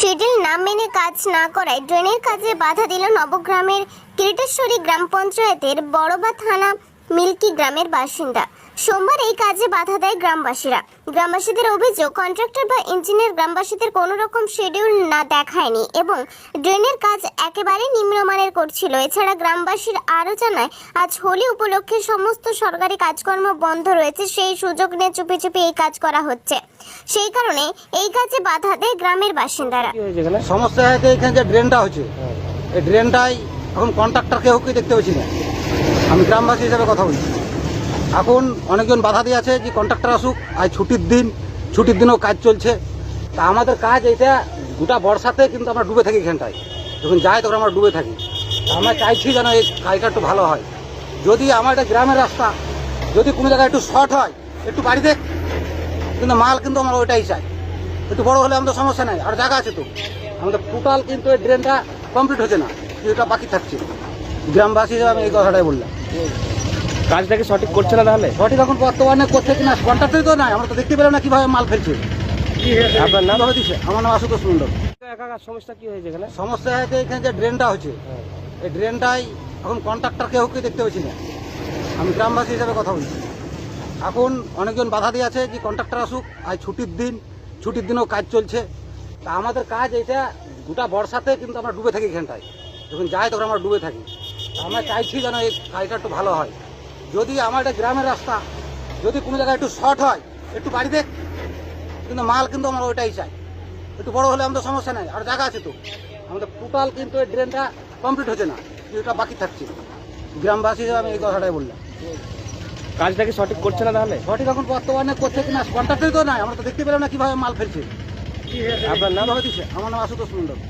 Schedule নাম মেনে কাজ না করায় ড্রেনের কাজে বাধা দিল নবগ্রামের কিরিটেশ্বরী গ্রাম পঞ্চায়েতের বড়বা থানা মিল্কি গ্রামের বাসিন্দা। সোমবার এই কাজে বাধা দেয় গ্রামবাসীরা। গ্রামবাসীদের অভিযোগ কন্ট্রাক্টর বা ইঞ্জিনিয়ার গ্রামবাসীদের কোনো রকম শিডিউল না দেখায়নি এবং ড্রেনের কাজ একেবারে নিম্নমানের করছিল। এছাড়া গ্রামবাসীর আরও জানায় আজ হোলি উপলক্ষে সমস্ত সরকারি কাজকর্ম বন্ধ রয়েছে সেই সুযোগ নিয়ে চুপি চুপি এই কাজ করা হচ্ছে। সেই কারণে এই কাজে বাধা দেয় গ্রামের বাসিন্দারা। কি সমস্যা হয়েছে এখানে? যে ড্রেনটা হচ্ছে এই ড্রেনটাই এখন কন্ট্রাক্টরকে কেউ দেখতে পাচ্ছি না। আমি গ্রামবাসী হিসাবে কথা বলছি। এখন অনেকজন বাধা দিয়ে আছে যে কন্ট্রাক্টর আসুক, আজ ছুটির দিন, ছুটির দিনেও কাজ চলছে। তা আমাদের কাজ এটা গোটা বর্ষাতে কিন্তু আমরা ডুবে থাকি এখানটায়। যখন যাই তখন আমরা ডুবে থাকি। আমরা চাইছি যেন এই কাজটা একটু ভালো হয়। যদি আমার এটা গ্রামের রাস্তা, যদি কোনো জায়গায় একটু শর্ট হয়, একটু বাড়ি দেখ। কিন্তু মাল কিন্তু আমরা ওইটাই চাই। একটু বড় হলে আমাদের সমস্যা নাই, আর জায়গা আছে তো। আমাদের টোটাল কিন্তু এই ড্রেনটা কমপ্লিট হচ্ছে না এটা বাকি থাকছে। গ্রামবাসী হিসেবে আমি এই কথাটাই বললাম। কাজটা কি সঠিক করছে না তাহলে? সঠিক এখন বর্তমানে করছে কিনা কন্ট্রাক্টরই তো নাই আমরা তো দেখতে পেলাম না কীভাবে মাল ফেলছে। আপনার নাম? কীভাবে দিচ্ছে আমার নাম আশুতোষ মন্ডল একাকার সমস্যা কি হয়েছে এখানে? সমস্যা হয়েছে এখানে যে ড্রেনটা হচ্ছে এই ড্রেনটাই এখন কন্ট্রাক্টরকে কেউ কেউ দেখতে পাচ্ছি না। আমি গ্রামবাসী হিসাবে কথা বলছি। এখন অনেকজন বাধা দিয়ে আছে যে কন্ট্রাক্টর আসুক আজ ছুটির দিন ছুটির দিনেও কাজ চলছে। তা আমাদের কাজ এটা গোটা বর্ষাতে কিন্তু আমরা ডুবে থাকি এখানটায়। যখন যাই তখন আমরা ডুবে থাকি। আমরা চাইছি যেন এই কাজটা একটু ভালো হয়। যদি আমার এটা গ্রামের রাস্তা যদি কোনো জায়গায় একটু শর্ট হয় একটু বাড়ি দেখ কিন্তু মাল কিন্তু আমার ওইটাই চাই। একটু বড় হলে আমাদের সমস্যা নাই আর জায়গা আছে তো। আমাদের টোটাল কিন্তু এই ড্রেনটা কমপ্লিট হচ্ছে না এটা বাকি থাকছে। গ্রামবাসী হিসেবে আমি এই কথাটাই বললাম। কাজটা কি সঠিক করছে না তাহলে? সঠিক এখন বর্তমানে করছে কিনা কন্ট্রাক্টরই তো নাই আমরা তো দেখতে পেলাম না কীভাবে মাল ফেলছে। আপনার নাম? আমার নাম আশুতোষ মন্ডল